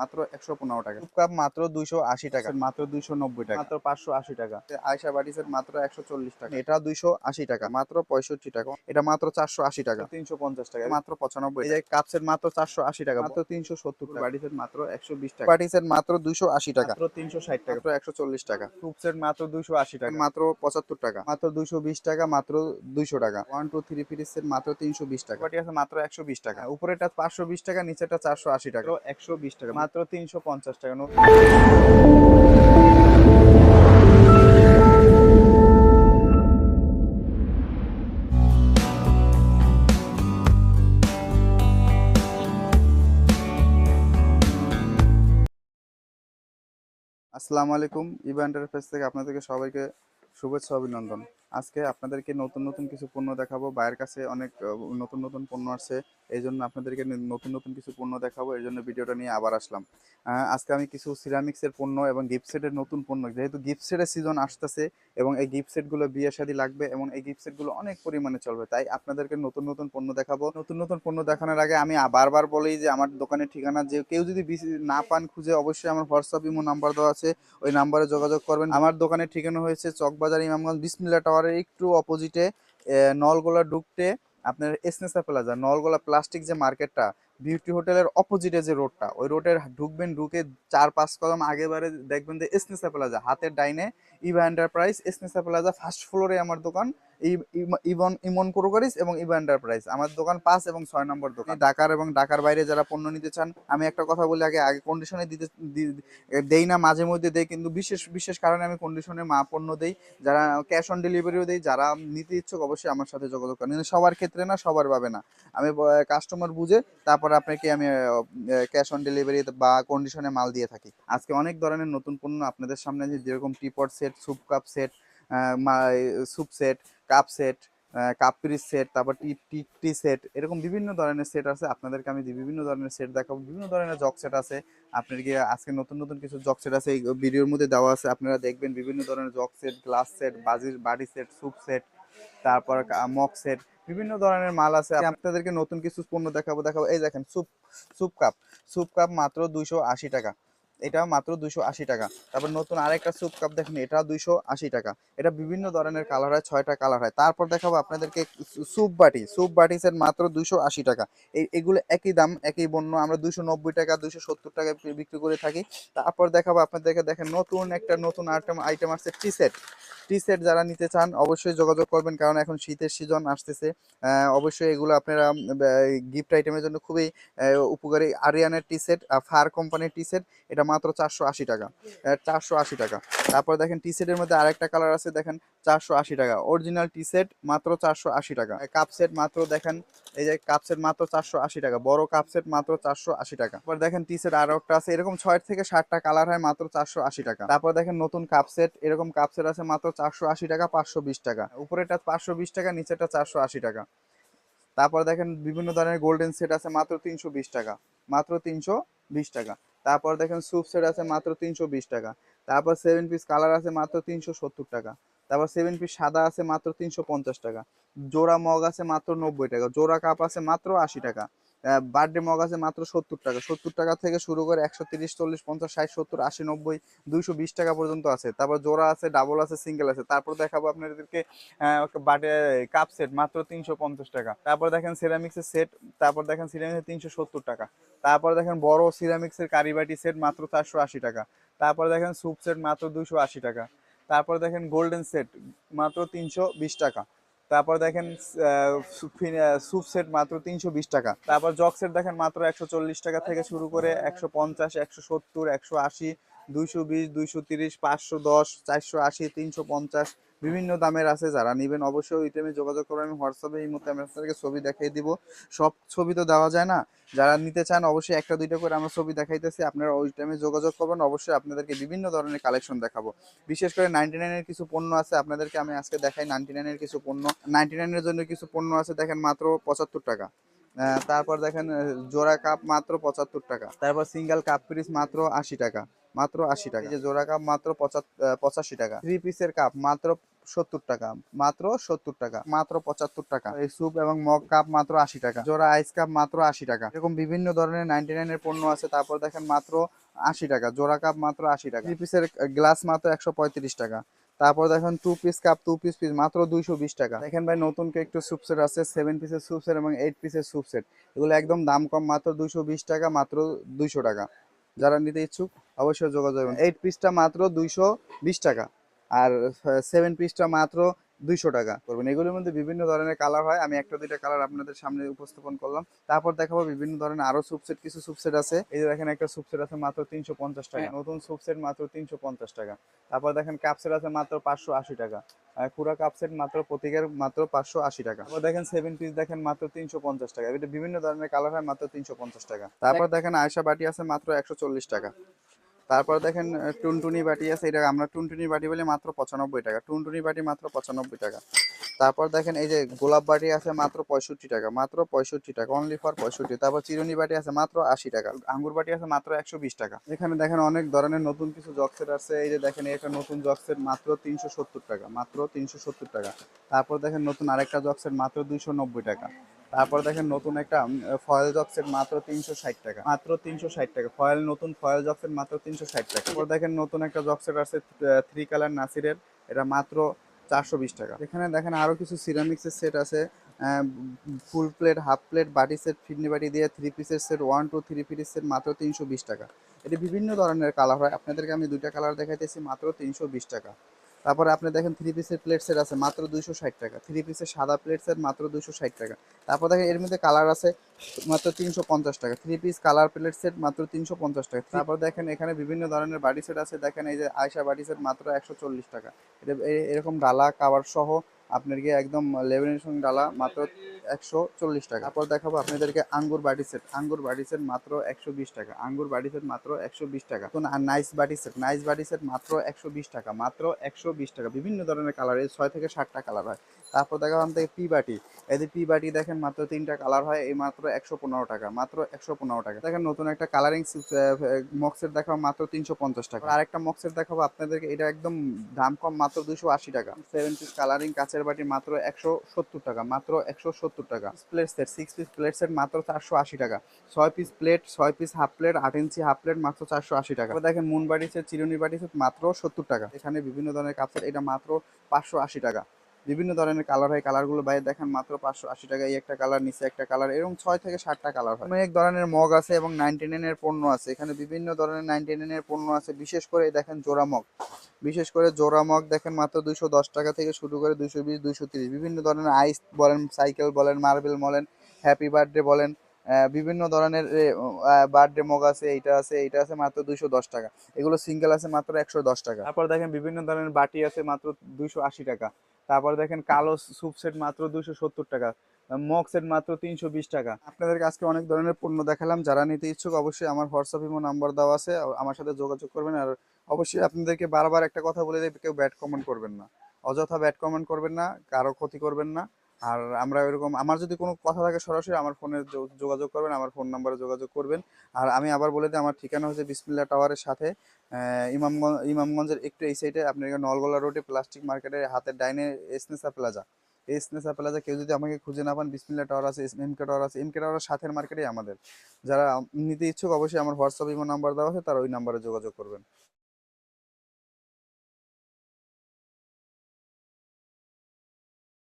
মাত্র একশো পনেরো টাকা। কাপ মাত্র দুইশো আশি টাকা। মাত্র দুইশো নব্বই টাকা। মাত্র পাঁচশো আশি টাকা। আয়সা বাটি সেট মাত্র একশো চল্লিশ টাকা। এটা দুইশো আশি টাকা। মাত্র পঁয়ষট্টি টাকা। এটা মাত্র চারশো আশি টাকা। তিনশো পঞ্চাশ টাকা। মাত্র পঁচানব্বই এই যে মাত্র চারশো আশি টাকা। মাত্র তিনশো সত্তর টাকা। বাটি মাত্র একশো বিশ টাকা। বাটি সেট মাত্র দুইশো আশি টাকা। মাত্র তিনশো ষাট টাকা। একশো চল্লিশ টাকা। টুপ মাত্র দুইশো আশি টাকা। মাত্র পঁচাত্তর টাকা। মাত্র দুইশো বিশ টাকা মাত্র দুইশো টাকা। ওয়ান টু থ্রি ফ্রি মাত্র তিনশো বিশ টাকা। বাটি আছে মাত্র একশো বিশ টাকা। উপরেটা পাঁচশো বিশ টাকা নিচেটা চারশো আশি টাকা। একশো বিশ টাকা। মাত্র তিনশো পঞ্চাশ টাকা। আসসালামু আলাইকুম ইভা এন্টারপ্রাইজ থেকে আপনাদেরকে সবাইকে শুভেচ্ছা, অভিনন্দন। আজকে আপনাদেরকে নতুন নতুন কিছু পণ্য দেখাবো। বাইরের কাছে অনেক, নতুন নতুন পণ্য আসছে এই জন্য আপনাদেরকে নতুন নতুন কিছু পণ্য দেখাবো এই জন্য ভিডিওটা নিয়ে আবার আসলাম। আজকে আমি কিছু সিরামিক্সের পণ্য এবং গিফট সেটের নতুন পণ্য, যেহেতু গিফট সেটের সিজন আসতেছে এবং এই গিফট সেটগুলো বিয়ে শাদী লাগবে এবং এই গিফট সেটগুলো অনেক পরিমাণে চলবে, তাই আপনাদেরকে নতুন নতুন পণ্য দেখাবো। নতুন নতুন পণ্য দেখানোর আগে আমি বারবার বলি যে আমার দোকানের ঠিকানা, যে কেউ যদি না পান খুঁজে অবশ্যই আমার হোয়াটসঅ্যাপ ইমো নাম্বার দেওয়া আছে, ওই নাম্বারে যোগাযোগ করবেন। আমার দোকানের ঠিকানা হয়েছে চকবাজার, ইমামগঞ্জ, বিসমিল্লা টাওয়ারের একটু অপোজিটে নলগোলা ঢুকতে আপনার এসনেসা প্লাজা, নলগোলা প্লাস্টিক যে মার্কেটটা, বিউটি হোটেলের অপোজিটে যে রোডটা ওই রোডের ঢুকবেন, ঢুকে চার পাঁচ কদম আগেবারে দেখবেন যে এসনেসা প্লাজা, হাতের ডাইনে ইভা এন্টারপ্রাইজ এসনেসা প্লাজা ফার্স্ট ফ্লোরে আমার দোকান ই- ইম- ইমন ক্রোকারিস এবং ইভা এন্টারপ্রাইজ আমার দোকান পাঁচ এবং ছয় নম্বর দোকান। ঢাকার এবং ঢাকার বাইরে যারা পণ্য নিতে চান, আমি একটা কথা বলি আগে আগে কন্ডিশনে দিতে দেই না, মাঝে মধ্যে দেই, কিন্তু বিশেষ বিশেষ কারণে আমি কন্ডিশনে মা পণ্য দেই। যারা ক্যাশ অন ডেলিভারিও দেই, যারা নিতে ইচ্ছুক অবশ্যই আমার সাথে যোগাযোগ করেন। কিন্তু সবার ক্ষেত্রে না, সবার পাবে না। আমি কাস্টমার বুঝে, তারপর আপনাকে আমি ক্যাশ অন ডেলিভারি বা কন্ডিশনে মাল দিয়ে থাকি। আজকে অনেক ধরনের নতুন পণ্য আপনাদের সামনে যেরকম teapot set soup cup set soup set cup set cup পিরিচ set তারপর টি টি টি সেট এরকম বিভিন্ন ধরনের সেট আছে। আপনাদেরকে আমি বিভিন্ন ধরনের সেট দেখাবো, বিভিন্ন ধরনের জগ সেট আছে। আপনার কি আজকে নতুন নতুন কিছু জগ সেট আছে? এই ভিডিওর মধ্যে দেওয়া আছে, আপনারা দেখবেন বিভিন্ন ধরনের জগ সেট গ্লাস সেট বাজির, বাড়ি সেট স্যুপ সেট তারপর মক সেট বিভিন্ন ধরনের মাল আছে। আপনাদেরকে নতুন কিছু পণ্য দেখাবো দেখাবো। এই দেখেন soup soup cup soup cup মাত্র দুইশো আশি টাকা। এটা মাত্র দুশো আশি টাকা। তারপর নতুন আরেকটা স্যুপ কাপ দেখেন, এটা দুইশো আশি টাকা। এটা বিভিন্ন ধরনের কালার হয়, ছয়টা কালার হয়। তারপর দেখাবো আপনাদেরকে স্যুপ বাটি। স্যুপ বাটি সেট মাত্র দুশো আশি টাকা। এই, এগুলো একই দাম, একই বন্য আমরা দুশো নব্বই টাকা দুশো সত্তর টাকা বিক্রি করে থাকি। তারপর দেখাবো আপনাদেরকে, দেখেন নতুন একটা, নতুন আইটেম আইটেম আসছে টি সেট টি সেট যারা নিতে চান, অবশ্যই যোগাযোগ করবেন, কারণ এখন শীতের সিজন আসতেছে। অবশ্যই এগুলো আপনারা গিফট আইটেমের জন্য খুবই উপকারী। আরিয়ানের টি সেট ফার কোম্পানির টি সেট, এটা মাত্র চারশো আশি টাকা। চারশো আশি টাকা। তারপর দেখেন টি সেটের মধ্যে আরেকটা কালার আছে, দেখেন চারশো আশি টাকা। অরিজিনাল টি সেট, মাত্র চারশো আশি টাকা। কাপ সেট মাত্র, দেখেন, এই যে কাপ সেট মাত্র চারশো আশি টাকা। বড় কাপ সেট মাত্র চারশো আশি টাকা। তারপর দেখেন টি সেট আরও একটা আছে, এরকম ছয় থেকে ষাটটা কালার হয়, মাত্র চারশো আশি টাকা। তারপর দেখেন নতুন কাপ সেট এরকম কাপ সেট আছে, মাত্র চারশো আশি টাকা, পাঁচশো বিশ টাকা। উপরেটা পাঁচশো বিশ টাকা নিচেটা চারশো আশি টাকা। তারপর দেখেন বিভিন্ন ধরনের গোল্ডেন সেট আছে, মাত্র তিনশো বিশ টাকা, মাত্র তিনশো বিশ টাকা। তারপর দেখেন স্যুপ সেট আছে, মাত্র তিনশো বিশ টাকা। তারপর সেভেন পিস কালার আছে, মাত্র তিনশো সত্তর টাকা। তারপর সেভেন পিস সাদা আছে, মাত্র তিনশো পঞ্চাশ টাকা। জোড়া মগ আছে, মাত্র নব্বই টাকা। জোড়া কাপ আছে, মাত্র আশি টাকা। বার্থডে মগ আছে মাত্র সত্তর টাকা। সত্তর টাকা থেকে শুরু করে একশো তিরিশ, চল্লিশ, পঞ্চাশ, ষাট, সত্তর, আশি, নব্বই, দুইশো বিশ টাকা পর্যন্ত আছে। তারপর জোড়া আছে ডাবল আছে সিঙ্গেল আছে। তারপর দেখাবো আপনাদেরকে বাটে কাপ সেট মাত্র তিনশো পঞ্চাশ টাকা। তারপর দেখেন সিরামিক্সের সেট তারপর দেখেন সিরামিক্সের তিনশো সত্তর টাকা। তারপর দেখেন বড় সিরামিক্সের কারিবাটি সেট মাত্র চারশো আশি টাকা। তারপর দেখেন স্যুপ সেট মাত্র দুশো আশি টাকা। তারপর দেখেন গোল্ডেন সেট মাত্র তিনশো বিশ টাকা। তারপর দেখেন স্যুপ সেট মাত্র তিনশো বিশ টাকা। তারপর জক সেট দেখেন, মাত্র একশো চল্লিশ টাকা থেকে শুরু করে একশো পঞ্চাশ, একশো সত্তর, একশো আশি, দুইশো বিশ, দুইশো তিরিশ, পাঁচশো দশ, চারশো আশি, তিনশো পঞ্চাশ, বিভিন্ন দামের আছে যারা নেবেন। অবশ্যই ওই টাইমে যোগাযোগ করবেন। আমি হোয়াটসঅ্যাপে এই মুহূর্তে আমি আপনাদেরকে ছবি দেখিয়ে দিব। সব ছবি তো দেওয়া যায় না। যারা নিতে চান, অবশ্যই একটা, দুইটা করে আমরা ছবি দেখাইতেছি। আপনারা ওই টাইমে যোগাযোগ করবেন। অবশ্যই আপনাদেরকে বিভিন্ন ধরনের কালেকশন দেখাবো। বিশেষ করে নাইনটি নাইনের কিছু পণ্য আছে, আপনাদেরকে আমি আজকে দেখাই। নাইনটি নাইনের কিছু পণ্য নাইনটি নাইনের জন্য কিছু পণ্য আছে, দেখেন মাত্র পঁচাত্তর টাকা। তারপর দেখেন জোড়া কাপ মাত্র পঁচাত্তর টাকা। তারপর সিঙ্গেল কাপ পিস মাত্র আশি টাকা। মাত্র আশি টাকা। যে জোড়া কাপ মাত্র পঁচাশি টাকা। থ্রি পিসের কাপ মাত্র সত্তর টাকা, মাত্র সত্তর টাকা, মাত্র পঁচাত্তর টাকা। এই স্যুপ এবং মগ কাপ মাত্র আশি টাকা। জোড়া আইস কাপ মাত্র আশি টাকা। এরকম বিভিন্ন ধরনের নাইনটি নাইনের পণ্য আছে, তারপর দেখেন মাত্র আশি টাকা। জোড়া কাপ মাত্র আশি টাকা। থ্রি পিসের গ্লাস মাত্র একশো পঁয়ত্রিশ টাকা। তারপর দেখেন two piece cup two piece piece মাত্র দুইশো বিশ টাকা। দেখেন ভাই, নতুন একটু স্যুপ সেট আছে সেভেন পিসের স্যুপ সেট এবং এইট পিসের স্যুপ সেট এগুলো একদম দাম কম, মাত্র দুইশো বিশ টাকা, মাত্র দুইশো টাকা। যারা নিতে ইচ্ছুক, অবশ্যই যোগাযোগ এইট পিসটা মাত্র দুইশো বিশ টাকা। আর সেভেন পিসটা মাত্র দুইশো টাকা করবেন। এগুলোর মধ্যে বিভিন্ন ধরনের কালার হয়। আমি একটা দুইটা কালার আপনাদের সামনে উপস্থাপন করলাম। তারপর দেখাবো বিভিন্ন ধরনের আরও সুপসেট কিছু সুপসেট আছে। এই যে দেখেন একটা সুপসেট আছে মাত্র তিনশো পঞ্চাশ টাকা। নতুন সুপসেট মাত্র তিনশো পঞ্চাশ টাকা। তারপর দেখেন কাপসেট আছে মাত্র পাঁচশো আশি টাকা। পুরা কাপসেট মাত্র প্রতীকের মাত্র পাঁচশো আশি টাকা। তারপর দেখেন সেভেন পিস দেখেন মাত্র তিনশো পঞ্চাশ টাকা। এটা বিভিন্ন ধরনের কালার হয় মাত্র তিনশো পঞ্চাশ টাকা। তারপর দেখেন আয়সা বাটি আছে মাত্র একশো চল্লিশ টাকা। তারপর দেখেন টুনটুনি বাটি আছে, এটা আমরা টুনটুনি বাটি বলি মাত্র পঁচানব্বই টাকা। টুনটুনি বাটি মাত্র পঁচানব্বই টাকা। তারপর দেখেন, এই যে গোলাপ বাটি আছে মাত্র পঁয়ষট্টি টাকা, মাত্র পঁয়ষট্টি টাকা অনলি ফর পঁয়ষট্টি। তারপর চিরুনি বাটি আছে মাত্র আশি টাকা, আঙ্গুর বাটি আছে মাত্র একশো বিশ টাকা। এখানে দেখেন অনেক ধরনের নতুন কিছু জকসেট আছে, এই যে দেখেন একটা নতুন জকসেট মাত্র তিনশো সত্তর টাকা, মাত্র তিনশো সত্তর টাকা। তারপর দেখেন, নতুন আরেকটা জকসেট মাত্র দুইশো নব্বই টাকা। তারপর দেখেন নতুন একটা ফয়েল জকসেট মাত্র তিনশো ষাট টাকা। মাত্র তিনশো ষাট টাকা। ফয়েল নতুন ফয়েল জকসেট মাত্র তিনশো ষাট টাকা। তারপর দেখেন নতুন একটা জকসেট আছে থ্রি কালার নাসিরের। এটা মাত্র চারশো বিশ টাকা। এখানে দেখেন আরও কিছু সিরামিক্সের সেট আছে ফুল প্লেট হাফ প্লেট বাটি সেট ফিডনি বাটি দিয়ে থ্রি পিসের সেট ওয়ান টু থ্রি পিসের সেট মাত্র তিনশো বিশ টাকা। এটি বিভিন্ন ধরনের কালার হয়। আপনাদেরকে আমি দুইটা কালার দেখাইতেছি, মাত্র তিনশো বিশ টাকা। তারপরে আপনি দেখেন থ্রি পিসের প্লেট সেট আছে মাত্র দুইশো ষাট টাকা। থ্রি পিসের সাদা প্লেট সেট মাত্র দুইশো ষাট টাকা। তারপর দেখেন এর মধ্যে কালার আছে মাত্র তিনশো পঞ্চাশ টাকা। Three piece colour plate set মাত্র তিনশো পঞ্চাশ টাকা। তারপর দেখেন এখানে বিভিন্ন ধরনের বাড়ি সেট আছে। দেখেন এই যে আয়সা বাড়ি সেট মাত্র একশো চল্লিশ টাকা। এটা এরকম ডালা কাবার সহ আপনার গিয়ে একদম লেভেলের সঙ্গে ডালা মাত্র একশো চল্লিশ টাকা। তারপর দেখাবো আপনাদেরকে আঙ্গুর বাটি সেট। আঙ্গুর বাটি সেট মাত্র একশো বিশ টাকা। আঙ্গুর বাটি সেট মাত্র একশো বিশ টাকা। তো নাইস বাটি সেট। নাইস বাটি সেট মাত্র একশো বিশ টাকা। মাত্র একশো বিশ টাকা। বিভিন্ন ধরনের কালার, এই ছয় থেকে ষাটটা কালার হয়। তারপর দেখাবো আমাদের পি বাটি। যে পি বাটি দেখেন মাত্র তিনটা কালার হয়, এই মাত্র একশো পনেরো টাকা। মাত্র একশো পনেরো টাকা। দেখেন নতুন একটা কালারিং মক্সের দেখাবো মাত্র তিনশো পঞ্চাশ টাকা। আর একটা মক্সের দেখাবো আপনাদেরকে, এটা একদম দাম কম, মাত্র দুশো আশি টাকা। সেভেন পিস কালারিং কাচের বাটি মাত্র একশো সত্তর টাকা, মাত্র একশো সত্তর টাকা। প্লেট সিক্স পিস প্লেট মাত্র চারশো আশি টাকা। ছয় পিস প্লেট ছয় পিস হাফ প্লেট আট ইঞ্চি হাফ প্লেট মাত্র চারশো আশি টাকা। দেখেন মুন বাটি সেট চিরুনি বাটি সেট মাত্র সত্তর টাকা। এখানে বিভিন্ন ধরনের কাপ সেট এটা মাত্র পাঁচশো আশি টাকা। বিভিন্ন ধরনের কালার হয় কালারগুলো বাইরে দেখেন মাত্র পাঁচশো আশি টাকা। এই একটা কালার, নিচে একটা কালার, এরকম ছয় থেকে সাতটা কালার হয়। অনেক ধরনের মগ আছে এবং নাইনটি নাইনের পণ্য আছে। এখানে বিভিন্ন ধরনের নাইনটি নাইনের পণ্য আছে। বিশেষ করে দেখেন জোড়া মগ। বিশেষ করে জোড়া মগ দেখেন মাত্র দুইশো দশ টাকা থেকে শুরু করে দুইশো বিশ, দুইশো তিরিশ। বিভিন্ন ধরনের আইস বলেন সাইকেল বলেন মার্বেল বলেন হ্যাপি বার্থডে বলেন বিভিন্ন ধরনের বার্থডে মগ আছে, এইটা আছে এইটা আছে মাত্র দুইশো দশ টাকা। এগুলো সিঙ্গেল আছে মাত্র একশো দশ টাকা। তারপর দেখেন বিভিন্ন ধরনের বাটি আছে মাত্র দুইশো আশি টাকা। তারপর দেখেন কালো স্যুপ সেট মাত্র দুইশো সত্তর টাকা। মগ সেট মাত্র তিনশো বিশ টাকা। আপনাদেরকে আজকে অনেক ধরনের পণ্য দেখালাম। যারা নিতে ইচ্ছুক অবশ্যই আমার হোয়াটসঅ্যাপ নাম্বার দেওয়া আছে। আমার সাথে যোগাযোগ করবেন। আর অবশ্যই আপনাদেরকে বারবার একটা কথা বলে দেবে কেউ ব্যাড কমেন্ট করবেন না। অযথা ব্যাড কমেন্ট করবেন না, কারও ক্ষতি করবেন না। আর আমরা এরকম, আমার যদি কোনো কথা থাকে সরাসরি আমার ফোনে যোগাযোগ করবেন, আমার ফোন নাম্বারে যোগাযোগ করবেন। আর আমি আবার বলে দিই, আমার ঠিকানা হচ্ছে বিসমিল্লা টাওয়ারের সাথে ইমামগঞ্জ, ইমামগঞ্জের একটু এই সাইডে আপনার নলগোলা রোডে প্লাস্টিক মার্কেটের হাতের ডাইনে এসনেসা প্লাজা এই স্নেসা প্লাজা কেউ যদি আমাকে খুঁজে না পান, বিসমিল্লা টাওয়ার আছে এমকে টাওয়ার আছে এমকে টাওয়ারের সাথের মার্কেটেই আমাদের। যারা নিতে ইচ্ছুক, অবশ্যই আমার হোয়াটসঅ্যাপ ইমো নাম্বার দেওয়া আছে, তারা ওই নাম্বারে যোগাযোগ করবেন।